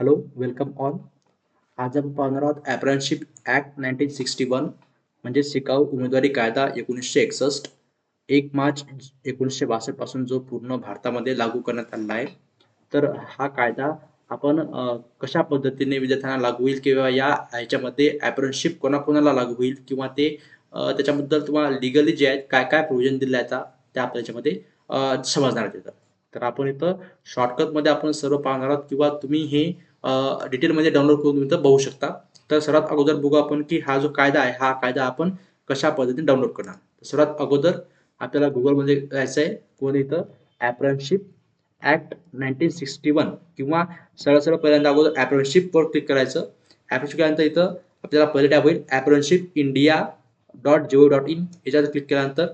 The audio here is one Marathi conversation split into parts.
हॅलो वेलकम ऑल आज आपण पाहणार आहोत apprenticeship act nineteen sixty one म्हणजे शिकाऊ उमेदवारी कायदा एकोणीसशे एकसष्ट. एक मार्च एकोणीसशे बासष्टपासून जो पूर्ण भारतामध्ये लागू करण्यात आलेला आहे. तर हा कायदा आपण कशा पद्धतीने विद्यार्थ्यांना लागू होईल किंवा या ह्याच्यामध्ये ॲप्रनशिप कोणाकोणाला लागू होईल किंवा ते त्याच्याबद्दल तुम्हाला लिगली जे आहेत काय काय प्रोव्हिजन दिले आहेत त्या आपल्या याच्यामध्ये समजणार आहेत तर आपण इथं शॉर्टकटमध्ये आपण सर्व पाहणार आहोत किंवा तुम्ही हे डिटेलमध्ये डाउनलोड करून इथं बघू शकता. तर सर्वात अगोदर बघू आपण की हा जो कायदा आहे हा कायदा आपण कशा पद्धतीने डाउनलोड करणार. सर्वात अगोदर आपल्याला गुगलमध्ये जायचं आहे कोण इथं? Apprenticeship act nineteen sixty one किंवा सरळ सरळ पहिल्यांदा अगोदर ॲप्रनशिपवर क्लिक करायचं. ॲप्रनशिप केल्यानंतर इथं आपल्याला पहिले टॅब होईल apprenticeship India dot gov dot in याच्यावर क्लिक केल्यानंतर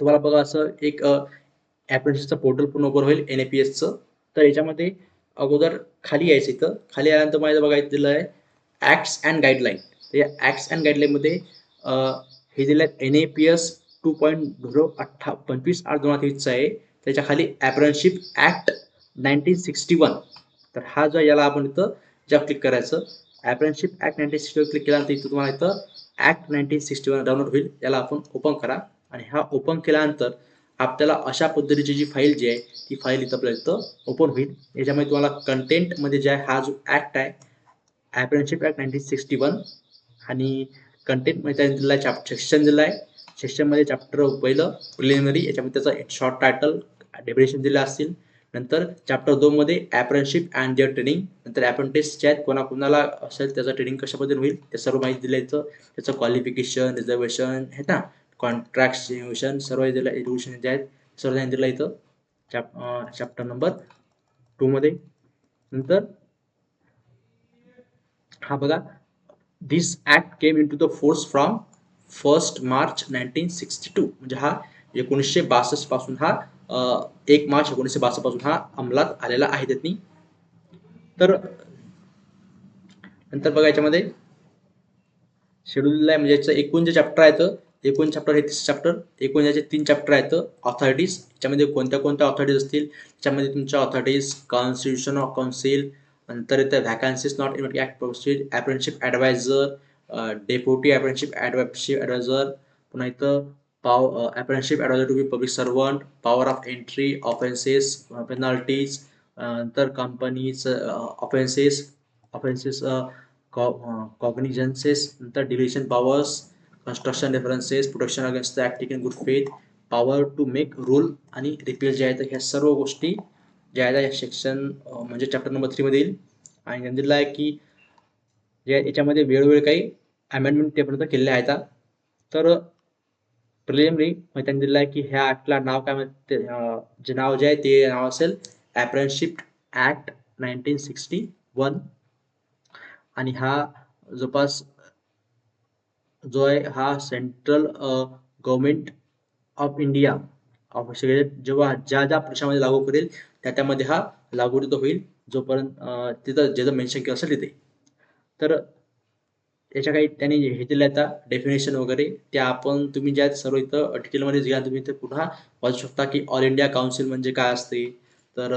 तुम्हाला बघा असं एक ॲप्रनशिपचं पोर्टल पूर्ण ओपन होईल एन ए पी एसचं तर याच्यामध्ये अगोदर खाली यायचं इथं. खाली आल्यानंतर माझ्या बघायचं दिलं आहे ॲक्ट्स अँड गाईडलाईन तर या ॲक्ट्स अँड गाईडलाईनमध्ये हे दिलं आहे N A P S two point zero अठ्ठा पंचवीस आठ दोन हजार तेवीसचं आहे. त्याच्याखाली apprenticeship act nineteen sixty one तर हा जो याला आपण इथं ज्या क्लिक करायचं. Apprenticeship act nineteen sixty one click केल्यानंतर इथं तुम्हाला इथं act nineteen sixty one download होईल. याला आपण ओपन करा. आणि हा ओपन केल्यानंतर आपल्याला अशा पद्धतीची जी फाईल जी आहे ती फाईल इथं आपल्याला इथं ओपन होईल. याच्यामध्ये तुम्हाला कंटेंटमध्ये जे आहे हा जो ॲक्ट आहे apprenticeship act nineteen sixty one आणि कंटेंटमध्ये त्याने दिलेला आहे चॅप्टर सेक्शन दिला आहे सेक्शनमध्ये चॅप्टर पहिलं प्रिलिमिनरी याच्यामध्ये त्याचं शॉर्ट टायटल डेफिनेशन दिलं असतील. नंतर चॅप्टर दोनमध्ये अप्रेंटिसशिप अँड देअर ट्रेनिंग नंतर अप्रेंटिस जे आहेत कोणाकोणाला असेल त्याचं ट्रेनिंग कशा पद्धतीने होईल ते सर्व माहिती दिलं त्याचं क्वालिफिकेशन रिझर्वेशन हे ना. कॉन्ट्रॅक्शन सर्व दिलं एज्युकेशन जे आहेत सर्व त्यांनी दिलं इथं चॅप चॅप्टर नंबर टूमध्ये नंतर हा बघा this act came into the force from first March nineteen sixty two म्हणजे हा एकोणीसशे बासष्टपासून हा एक मार्च एकोणीसशे बासष्टपासून हा अंमलात आलेला आहे त्यांनी. तर नंतर बघा याच्यामध्ये शेड्यूल आहे म्हणजे याचं एकूण जे चॅप्टर आहेत एकूण चॅप्टर हे तीस चॅप्टर एकूण याचे तीन चॅप्टर आहेत ऑथॉरिटीज याच्यामध्ये कोणत्या कोणत्या ऑथॉरिटीज असतील? त्याच्यामध्ये तुमच्या ऑथॉरिटीज कॉन्स्टिट्यूशन ऑफ काउन्सिल नंतर इथं vacancies not in act proceed apprenticeship adviser deputy apprenticeship advisership adviser पुन्हा इथं power apprenticeship adviser to be public servant power of entry offences penalties नंतर कंपनीज ऑफेन्सेस ऑफेन्सेस कॉग्निजन्सेस नंतर deletion powers construction references protection against the act in good faith power to make rule आणि रिपील जे आहेत ह्या सर्व गोष्टी ज्या आहेत या सेक्शन म्हणजे चॅप्टर नंबर थ्रीमध्ये येईल आणि त्यांनी दिलं आहे की जे याच्यामध्ये वेळोवेळी काही अमेंडमेंट तेपर्यंत केलेल्या आहेत. तर प्रिलिमरी मग त्यांनी दिलं आहे की ह्या ॲक्टला नाव काय म्हणते जे नाव जे आहे ते नाव असेल apprenticeship act nineteen sixty one आणि हा जवळपास जो आहे हा central government of India of सगळे जेव्हा ज्या ज्या प्रदेशामध्ये लागू करेल त्या त्यामध्ये हा लागू तिथं होईल जोपर्यंत तिथं ज्याचं मेन्शन केलं असेल तिथे. तर त्याच्या काही त्यांनी हे दिलं आता डेफिनेशन वगैरे त्या आपण तुम्ही ज्या सर्व इथं डिटेलमध्ये घ्या तुम्ही ते पुन्हा वाचू शकता की ऑल इंडिया काउन्सिल म्हणजे काय असते. तर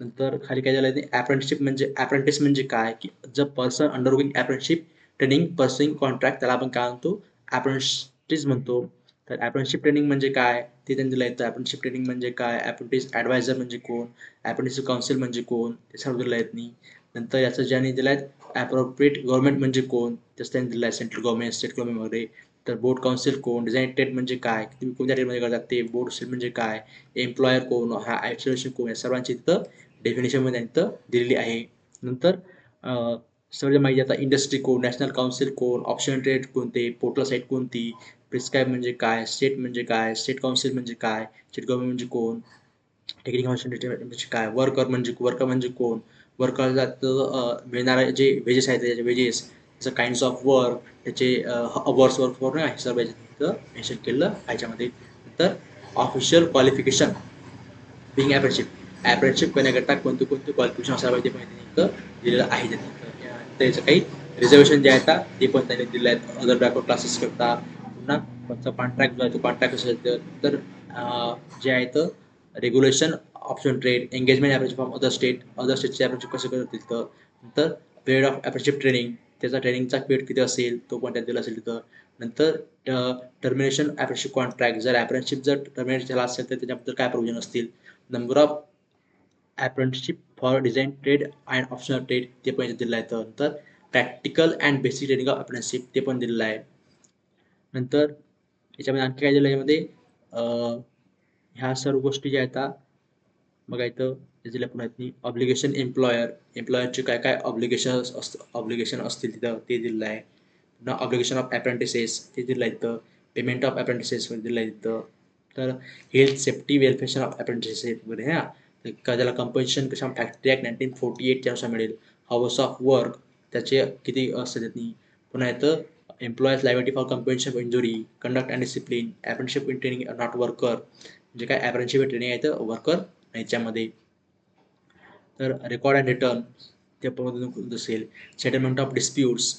नंतर खाली काय झालं अप्रेंटिसशिप म्हणजे अप्रेंटिस म्हणजे काय की the person undergoing apprenticeship training pursuing contract त्याला आपण काय म्हणतो? ॲप्रेंटिस म्हणतो. तर ॲप्रेंटशिप ट्रेनिंग म्हणजे काय? ते त्यांनी दिलं येतं ॲप्रेंटशिप ट्रेनिंग म्हणजे काय? ॲप्रेंटिस ॲडवायझर म्हणजे कोण? अप्रेंटिस काउन्सिल म्हणजे कोण? ते सर्व दिलं येत नाही नंतर याचं ज्यांनी दिलं आहे ॲप्रोप्रिएट गव्हर्नमेंट म्हणजे कोण? त्याचं त्यांनी दिलं आहे सेंट्रल गव्हर्नमेंट स्टेट गव्हर्नमेंट वगैरे. तर बोर्ड काउन्सिल कोण? डिझाईन टेट म्हणजे काय? तुम्ही कोणत्या टेटमध्ये करतात ते बोर्ड स्टेट म्हणजे काय? एम्प्लॉयर कोण? हा आयसोलेशन कोण? या सर्वांची तिथं डेफिनेशनमध्ये तिथं दिलेली आहे. नंतर अं, माहिती आता इंडस्ट्री कोण नॅशनल काउन्सिल कोण ऑप्शन ट्रेड कोणते पोर्टल साईट कोणती प्रिस्क्राईब म्हणजे काय स्टेट म्हणजे काय स्टेट काउन्सिल म्हणजे काय स्टेट गव्हर्नमेंट म्हणजे कोण टेक्निकल फंक्शन म्हणजे काय वर्कर म्हणजे वर्कर म्हणजे कोण वर्करला मिळणारे जे वेजेस आहेत त्याचे वेजेस त्याचं काइंड्स ऑफ वर्क त्याचे अवर्स वर्क फॉर हे सर्व याच्यात मेन्शन केलेलं आहे तर official qualification being apprenticeship apprenticeship करण्याकरता कोणते कोणते क्वालिफिकेशन असायला पाहिजे माहिती दिलेलं आहे. त्यांनी तर त्याचं काही रिझर्वेशन जे आहेत ते पण त्यांनी दिले आहेत. अदर बॅकवर्ड क्लासेस करता. पुन्हा कोणता कॉन्ट्रॅक्ट जो आहे तो कॉन्ट्रॅक्ट असेल तर जे आहे तर regulation option trade engagement average from other state other स्टेटचे average कसं करतील तर नंतर पिरियड ऑफ अप्रेंटिसशिप ट्रेनिंग त्याचा ट्रेनिंगचा पिरियड किती असेल तो पण त्यात दिला असेल तिथं. नंतर टर्मिनेशन अप्रेंटिसशिप कॉन्ट्रॅक्ट जर अप्रेंटिसशिप जर टर्मिनेट झाला असेल तर त्याच्याबद्दल काय प्रोव्हिजन असतील? Number of apprenticeship for designed trade and optional trade ते पण इथे दिलं आहे. तर नंतर practical and basic training of apprenticeship ते पण दिलेलं आहे. नंतर याच्यामध्ये आणखी काय दिलं आहे यामध्ये? ह्या सर्व गोष्टी ज्या आहेत बघा इथं पण आहेत पुन्हा ऑब्लिगेशन एम्प्लॉयर एम्प्लॉयरचे काय काय ऑब्लिगेशन अस ऑब्लिगेशन असतील तिथं ते दिलेलं आहे. पुन्हा ऑब्लिगेशन ऑफ अप्रेंटिसेस ते दिलं आहे इथं. पेमेंट ऑफ अप्रेंटिसेस दिलं आहे इथं. तर health safety welfare of apprentices वगैरे हां. का त्याला कंपल्शन कशा फॅक्टरी ॲक्ट नाईन्टीन फोर्टी एटच्या त्यानुसार मिळेल. हाऊस ऑफ वर्क त्याचे किती असते त्यातनी? पुन्हा येतं employees liability for compensation of injury conduct and discipline apprenticeship in training not worker जे काय अप्रेंटिसशिप ट्रेनिंग आहे तर वर्कर याच्यामध्ये तर रेकॉर्ड अँड रिटर्न ते पण असेल सेटलमेंट ऑफ डिस्प्यूट्स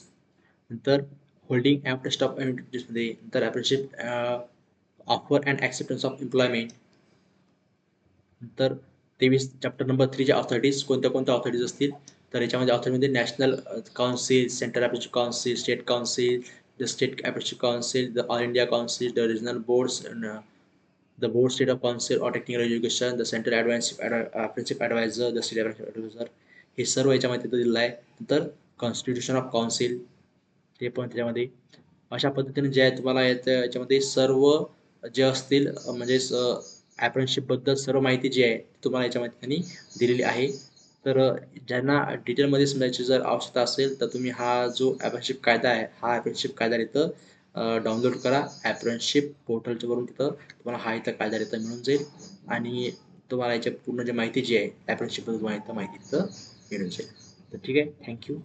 नंतर होल्डिंग ॲप टेस्ट ऑफमध्ये नंतर apprenticeship offer and acceptance of employment नंतर तेवीस चॅप्टर नंबर थ्रीच्या ऑथॉरिटीज कोणत्या कोणत्या ऑथॉरिटीज असतील? तर याच्यामध्ये ऑथॉरिटीमध्ये national council central apprenticeship council state council the state apprenticeship council the all India council the regional boards the board state of council or technical education, the central advanced apprenticeship uh, uh, advisor, the state advisor. हे सर्व याच्यामध्ये तिथं दिलेलं आहे. नंतर कॉन्स्टिट्यूशन ऑफ काउन्सिल ते पण त्याच्यामध्ये. अशा पद्धतीने जे आहे तुम्हाला याच्यामध्ये सर्व जे असतील म्हणजेच ॲप्रनशिपबद्दल बद्दल सर्व माहिती जी आहे तुम्हाला याच्या ठिकाणी दिलेली आहे. तर ज्यांना डिटेलमध्ये समजायची जर आवश्यकता असेल तर तुम्ही हा जो apprenticeship कायदा आहे हा apprenticeship कायदा इथं डाउनलोड करा. ॲप्रनशिप पोर्टलच्या वरून तिथं तुम्हाला हा इथं कायदा इथं मिळून जाईल. आणि तुम्हाला याच्या पूर्ण जी माहिती जी आहे ॲप्रनशिपबद्दल तुम्हाला इथं माहिती तिथं मिळून जाईल. तर ठीक आहे. थँक्यू